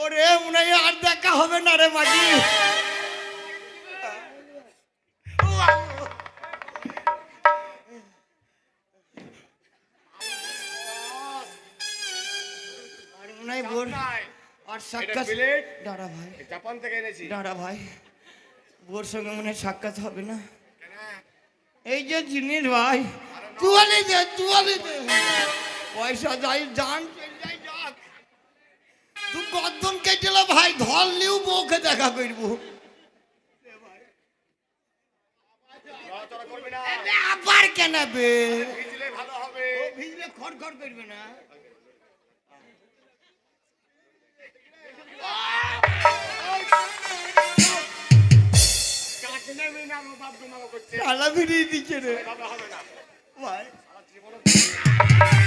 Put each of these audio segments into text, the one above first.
ওরে মনে আর দেখা হবে না রে বিলেট? দাঁড়া ভাই। জাপান থেকে এনেছি। দাঁড়া ভাই। বোর সঙ্গে মনে হয় সাক্ষাৎ হবে না। এই যে জিনিস ভাই চুয়ালি দে চুয়ালি দে পয়সা যাই যাক। তুই কতজন কেটেলা ভাই ধরলিও বউকে দেখা করব। আবার কেন বে? ভিজলে ভালো হবে ও ভিজলে খড়খড় করবে না দিচ্ছে রে। ভালো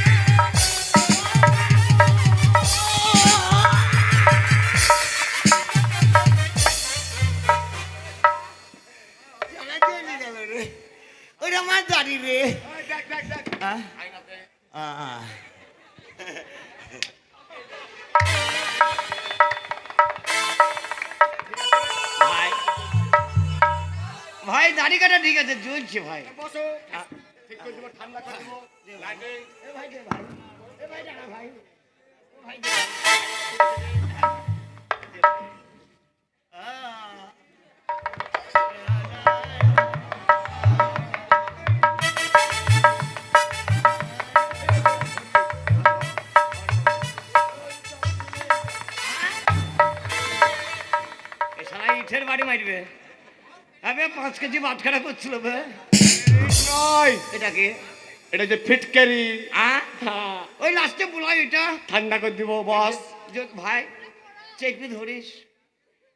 পাঁচ কেজি বাটখারা করছিল নয়। এটাকে? এটা যে ফিটকারি। ওই লাস্টে বলাই এটা। ঠান্ডা করে দিব বস। যে- ভাই চেপি ধরিস।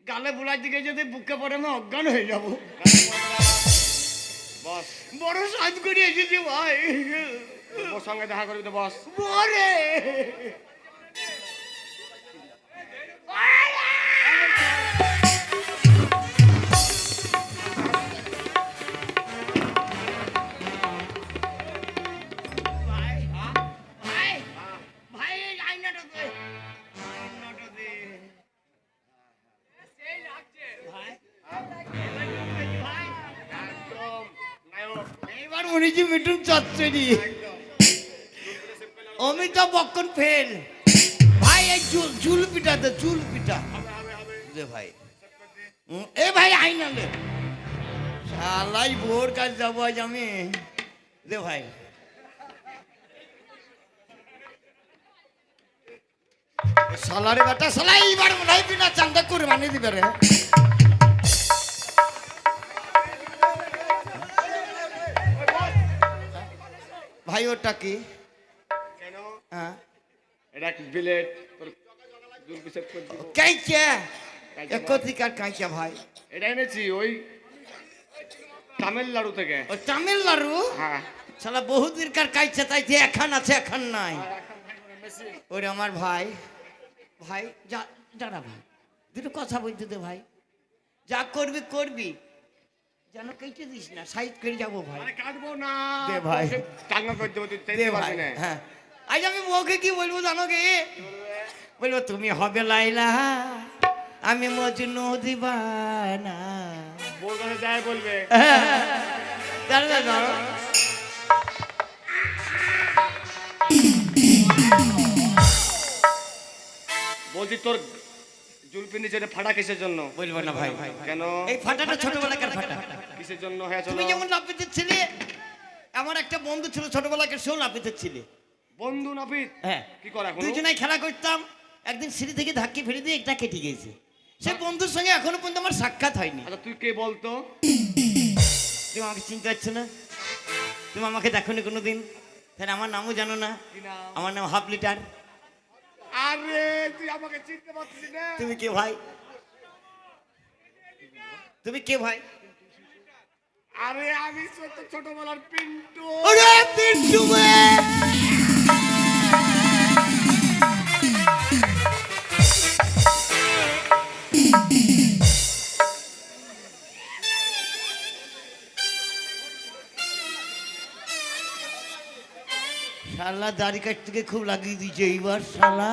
গালে বুলাই দিকে যদি বুকে পড়ে আমি অজ্ঞান হয়ে যাব। বস। বড় সাজ করে এসেছি ভাই। ওর সঙ্গে দেখা করবি তো বস। বরে। এইবার উনি যে মিঠুন চচ্চড়ি। অমিতাভ বচ্চন ফেল। ভাই, এই চুল চুল পিটা দে চুল পিটা। দে ভাই। এ ভাই আইনা দে শালাই ভোর কাজ যাব আজ আমি। দে ভাই। সালারে বেটা সালাই এইবার মনে হয় বিনা চান্দা করে দিবে রে। ভাই ওটা কি? কেন? হ্যাঁ। এটা বিলেট? কাইচা! কাইচা ভাই। এটা এনেছি ওই তামিলনাড়ু থেকে। ও তামিলনাড়ু? হ্যাঁ। সালা বহুদিনকার কাইচা তাই যে এখন আছে এখন নাই। ওরে আমার ভাই। ভাই যা দাঁড়া ভাই। দুটো কথা বলতে দে ভাই। যা করবি করবি। যেন কেটে দিস না সাইড করে যাব ভাই। আরে কাটবো না দে ভাই। তোকে টাঙ্গা করে দেবো তুই দে ভাই না। হ্যাঁ। আজ আমি বউকে কি বলব জানো কি? বলব তুমি হবে লাইলা আমি মজনু দিবানা। বোর কাছে যায় বলবে। বলছি তোর জুলপি নিচে ফাটা কিসের জন্য? বলব না ভাই। ভাই কেন? এই ফাটাটা ছোটবেলাকার ফাটা। কিসের জন্য? হয়েছিল তুমি যেমন লাপিতে ছিলে আমার একটা বন্ধু ছিল ছোটবেলাকার সেও লাপিতে ছিলে। বন্ধু নাপিত? হ্যাঁ। কি করে এখন? দুজনাই খেলা করতাম। একদিন সিঁড়ি থেকে ধাক্কি ফেলে দিয়ে একটা কেটে গেছে সে বন্ধুর সঙ্গে এখনও পর্যন্ত আমার সাক্ষাৎ হয়নি। আচ্ছা তুই কে বলতো? তুমি আমাকে চিনতে পারছ না? তুমি আমাকে দেখো নি কোনোদিন? তাহলে আমার নামও জানো না। আমার নাম হাফ লিটার। আরে তুই আমাকে চিনতে পারছিস না। তুমি কে ভাই? তুমি কে ভাই? আরে আমি ছোট ছোটবেলার পিন্টু। ওরে পিন্টু বে! শালা দাড়ি কাট থেকে খুব লাগিয়ে দিয়েছে এইবার শালা।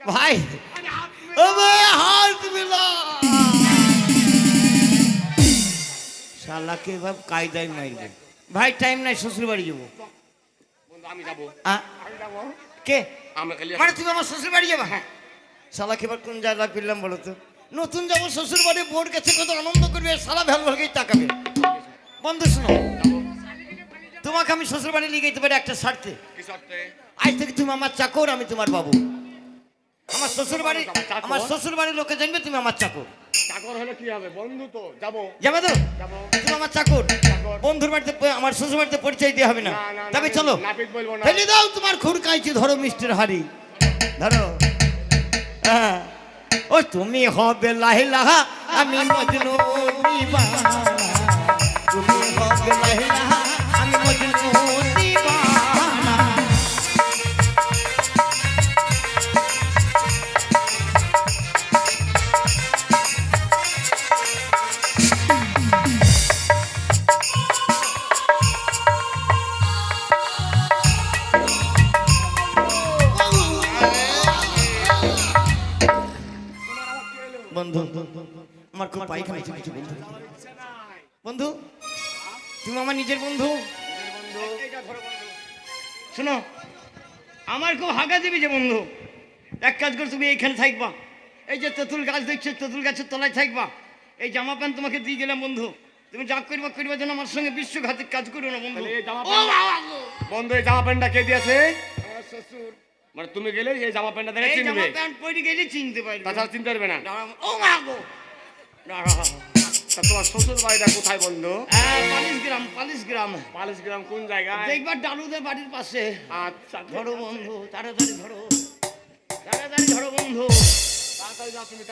ভাই হাত মিলা। শালাকে ভাব কায়দায় মারবে। ভাই টাইম নাই শ্বশুর বাড়ি যাব। আমি যাব। কে? মানে তুমি আমার শ্বশুর বাড়ি যাবে? হ্যাঁ। শালাকে এবার কোন জায়গা ফিরলাম বলো তো? নতুন যাব শ্বশুর বাড়ি বোর কাছে কত আনন্দ করবে শালা ভ্যাল ভ্যালকেই তাকাবে। বন্ধু শোনো। তোমাকে আমি শ্বশুর বাড়ি যেতে পারি একটা শর্তে। আজ থেকে তুমি আমার চাকর আমি তোমার বাবু। আমার শ্বশুর বাড়ি আমার? শ্বশুর বাড়ির লোকে জানবে তুমি আমার চাকর। চাকর হলে কি হবে? বন্ধু তো যাব। যাবে তো? তুমি আমার চাকর। চাকর। বন্ধুর বাড়িতে আমার শ্বশুর বাড়িতে পরিচয় দিয়ে হবে না। না, না, তবে চলো। নাপিত বলব না। ফেলে দাও তোমার খুর ধরো মিষ্টির হাড়ি। ধরো। হ্যাঁ। ও তুমি হবে লাহে লাহা আমি মজনু তুমি আমার নিজের বন্ধু? শোনো আমার খুব হাগা দিবি যে বন্ধু। এক কাজ করে তুমি এইখানে থাকবা। এই যে তেঁতুল গাছ দেখছ তেঁতুল গাছের তলায় থাকবা। এই জামা প্যান্ট তোমাকে দিয়ে গেলাম বন্ধু। তুমি যা করবা করবা যেন আমার সঙ্গে বিশ্বঘাতিক কাজ করো না বন্ধু। বন্ধু এই জামা প্যান্টটা কে দিয়েছে? মানে তুমি গেলে এই জামা প্যান্টটা দেখে এই চিনবে। জামা প্যান্ট পরে গেলে চিনতে পারবে। তাছাড়া চিনতে পারবে না। ও মা গো। তা তোমার শ্বশুর বাড়িটা কোথায় বন্ধু হ্যাঁ, পালিশ গ্রাম পালিশ গ্রাম। পালিশ গ্রাম কোন জায়গায়? দেখবার ডালুদের বাড়ির পাশে। আচ্ছা ধরো বন্ধু তাড়াতাড়ি ধরো। তাড়াতাড়ি ধরো বন্ধু। তাড়াতাড়ি যাও তুমি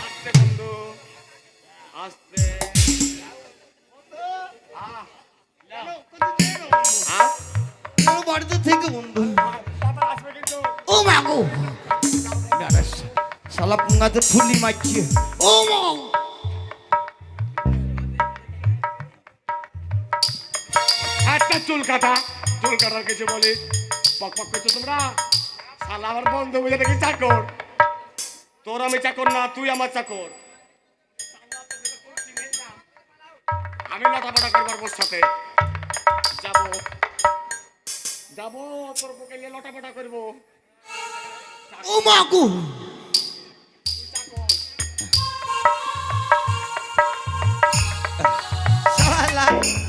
আস্তে বন্ধু আস্তে। আহ, বাড়িতে থেকে বন্ধু। ও মা গো! পুঙ্গাতে ফুলি মারছে। ও মা চুল কাটা চুল কাটার কিছু বলি পক পক করছ তোমরা? শালা আমার বন্ধু বুঝে দেখি চাকর? তোর আমি চাকর না তুই আমার চাকর। আমি লটাপটা করবার বোর সাথে। যাব। যাব তোর বুকে নিয়ে লটাপটা করব। ও মা গো! শালা।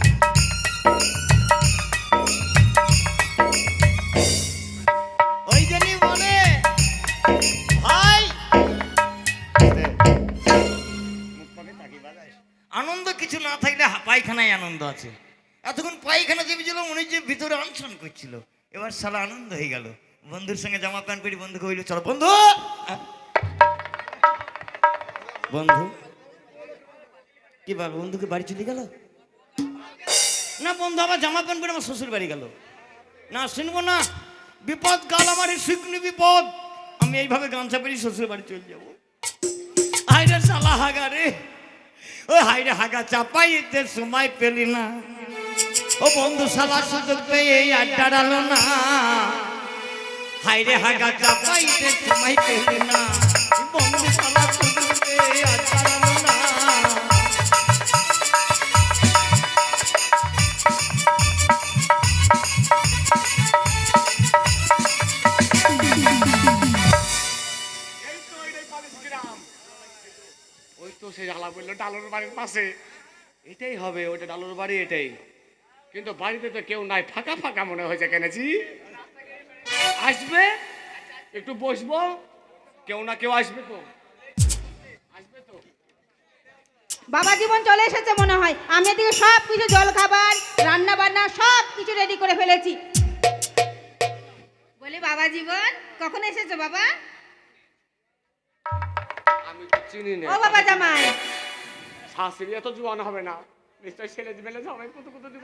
আনন্দ আছে। এতক্ষণ পায়খানা চেপে ছিল মনে হচ্ছে ভিতরে অনশন করছিল। এবার সালা আনন্দ হয়ে গেল। বন্ধুর সঙ্গে জামা প্যান্ট পরি বন্ধুকে হইল চলো বন্ধু! বন্ধু, কি বল বন্ধুকে বাড়ি চলে গেল? না, বন্ধু আবার জামা প্যান্ট পরে আমার শ্বশুর বাড়ি গেল। না, শুনব না। বিপদ কাল আমার শুকনি বিপদ। আমি এইভাবে গামছা পেরি শ্বশুর বাড়ি চলে যাব। হাইরে সালা হাগা রে ও হাইরে হাগা চাপাই চাপাইতে সময় পেলি না। ও বন্ধু সালা সুযোগ পেয়ে আড্ডা ডালো না। হাইরে হাগা চাপাই চাপাইতে সময় পেলি না। বন্ধু সালা সুযোগ পেয়ে তো সেই আলা বলল, ডালোর বাড়ির পাশে। এটাই হবে, ওটা ডালোর বাড়ি, এটাই। কিন্তু বাড়িতে তো কেউ নাই, ফাঁকা ফাঁকা মনে হয়েছে কেনেছি আসবে? একটু বসবো? কেউ না কেউ আসবে তো। আসবে তো। বাবা জীবন চলে এসেছে মনে হয়। আমি এদিকে সব কিছু জল খাবার রান্না বান্না সব কিছু রেডি করে ফেলেছি। বলি বাবা জীবন, কখন এসেছ বাবা? আমি তো চিনি না। ও বাবা জামাই। শাশুড়ি এত জোয়ান হবে না। নিশ্চয় ছেলে মেলে সবাই কত কত দিব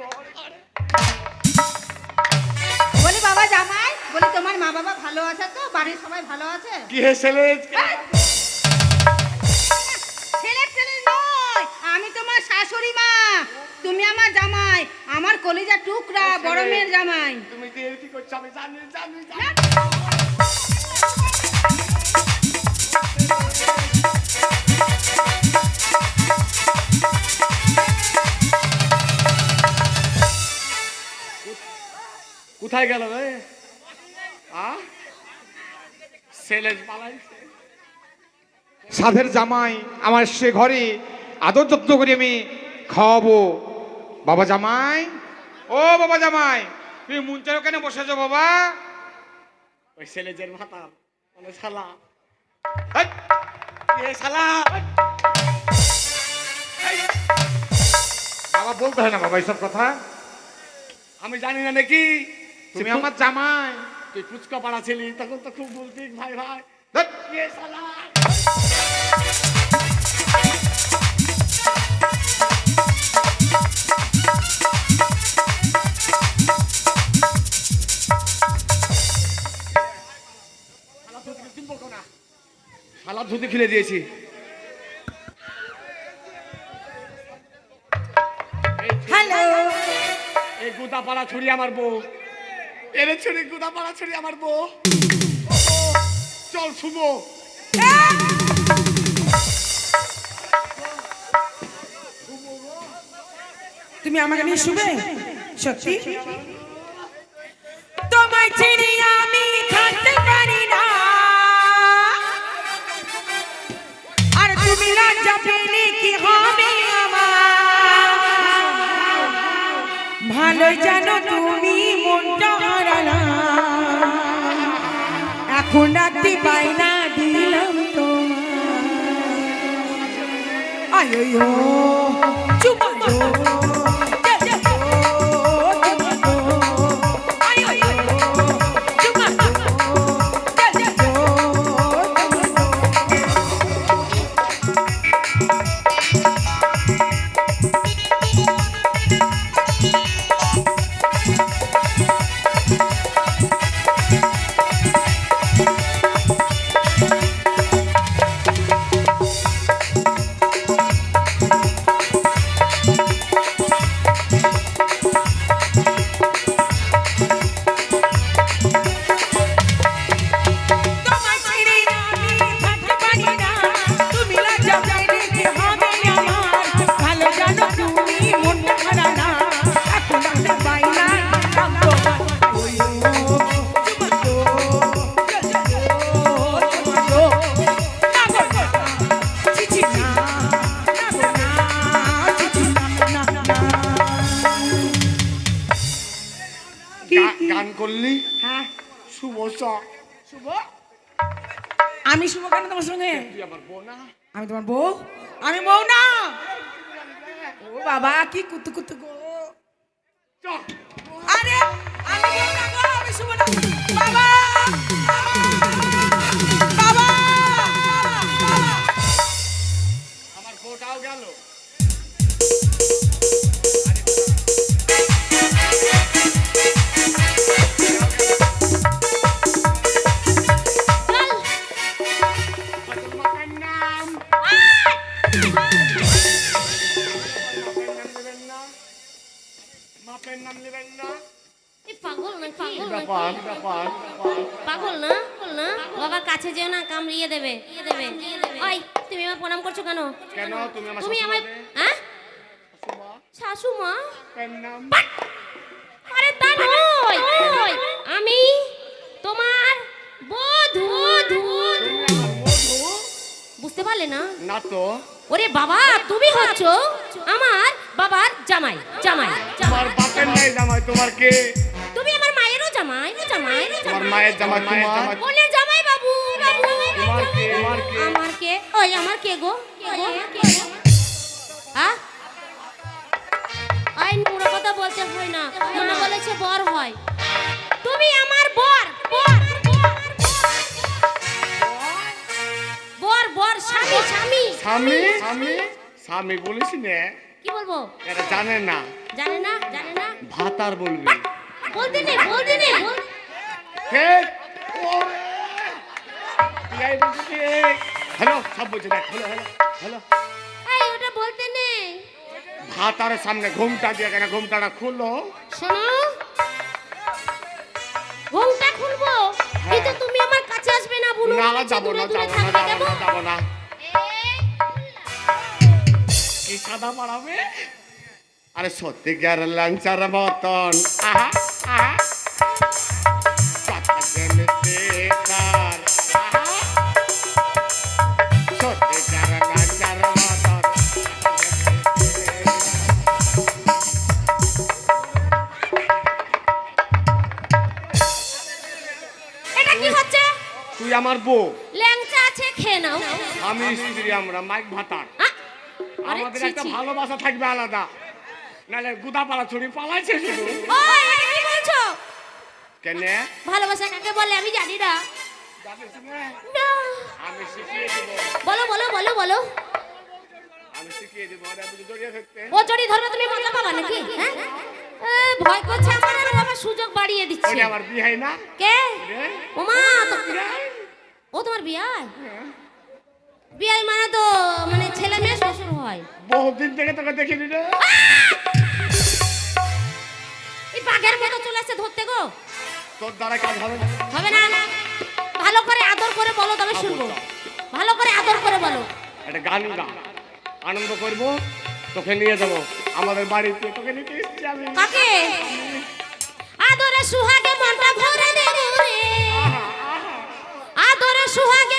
বলি বাবা জামাই বলি তোমার মা বাবা ভালো আছে তো? বাড়ির সবাই ভালো আছে? কি হে ছেলে? ছেলে ছেলে নয় আমি তোমার শাশুড়ি মা। তুমি আমার জামাই আমার কলিজা টুকরা বড় মেয়ের জামাই। তুমি কি করছ? আমি জানি জানি জানি। কোথায় গেল রে? ছেলে সাধের জামাই আমার সে ঘরে আদর যত্ন করে আমি খাওয়াবো। বাবা জামাই? ও বাবা জামাই তুমি মুঞ্চারও কেন বসেছো বাবা? ওই ছেলেদের মাথা মানে শালা। হেৎ, এ শালা বাবা বলতে হয় না বাবা এইসব কথা। আমি জানি না নাকি তুমি আমার জামাই। তুই ফুচকা পাড়া ছিলি তখন তো খুব বলতি ভাই ভাই। শালা! ধুতি খুলে দিয়েছি। হ্যালো এই গুদা পাড়া ছুরি আমার বউ। এর ছুরি গুদা পাড়া ছুরি আমার বউ। চল শুভ তুমি আমাকে নিয়ে শুবে? সত্যি? তোমায় ছেড়ে আমি ভালো জানো তুমি মনটা হারালা এখন রাত্রি বাইনা দিলাম তোমার আয়ো চুমা গান করলি? হ্যাঁ। শুভ শুভ? আমি শুভ কেন তোমার সঙ্গে? আমি তোমার বউ? আমি বউ না? ও বাবা কি কুতু কুতু গো আরে আমি বউ না গো আমি শুভ না। বাবা বাবা। আমার বউটাও গেল। পারলে না? না তো। ওরে বাবা তুমি হচ্ছ আমার বাবার জামাই জামাই তোমার বাপের নাই জামাই তোমার কে? তুমি আমার মায়েরও জামাই ও জামাই তোমার মায়ের জামাই মায়ের জামাই। বোনের জামাই বাবু বাবু। তোমার কে আমার কে? ওই আমার কে গো? কে গো? হ্যাঁ আই নোংরা কথা বলতে হয় না। মনে বলেছে বর হয়। তুমি আমার বর বর। স্বামী স্বামী। স্বামী? স্বামী? বলিস নে। কি বলব? এটা জানে না। জানে না জানে না। ভাতার বলবি। বলতে নেই বলতে ওরে! এই হ্যালো সব বলছে দেখ হ্যালো হ্যালো হ্যালো। এই ওটা বলতে নেই খাতার সামনে ঘুমটা দিয়ে কেন ঘুমটাটা খুলো শোনো। ঘুমটা খুলবো। কিন্তু তুমি আমার কাছে আসবে না বুনু। না যাব না যাব না যাব না। যাব না পাড়াবে আরে সত্যিকার লাঞ্চার মতন। আহা আহা। আমার বউ। ল্যাংচা আছে খেয়ে নাও। আমি স্ত্রী আমরা মাইক ভাতার। আমাদের একটা ভালোবাসা থাকবে আলাদা। নাহলে গুদা পালা ছড়ি পালাইছে শুধু। ওই এটা কি বলছো? কেনে? ভালোবাসা কাকে বলে? আমি জানি না। না? না। আমি শিখিয়ে দিব। বলো বলো বলো বলো। আমি শিখিয়ে দিব। ওরা বুঝে জড়িয়ে থাকতে। ও চড়ি ধরবে তুমি মজা পাবা নাকি? হ্যাঁ? ভয় করছে আমার আর ও সুযোগ বাড়িয়ে দিচ্ছে। ওটা আমার বিয়ে না? কে? ওমা তো- ও তোমার বিয়াই বিয়াই মানে তো মানে ছেলে মেয়ে শ্বশুর হয়। বহুদিন থেকে তোকে দেখিনি রে। এই বাঘের মতো চলে এসে ধরতে গো। তোর দ্বারা কাজ হবে না। হবে না ভালো করে আদর করে বলো তবে শুনব। ভালো করে আদর করে বলো। একটা গান গা। আনন্দ করব তোকে নিয়ে যাব। আমাদের বাড়িতে তোকে নিতে এসেছি আমি। কাকে? আদরে সুহাগে মনটা ভরে দেব রে। আদরে সুহাগে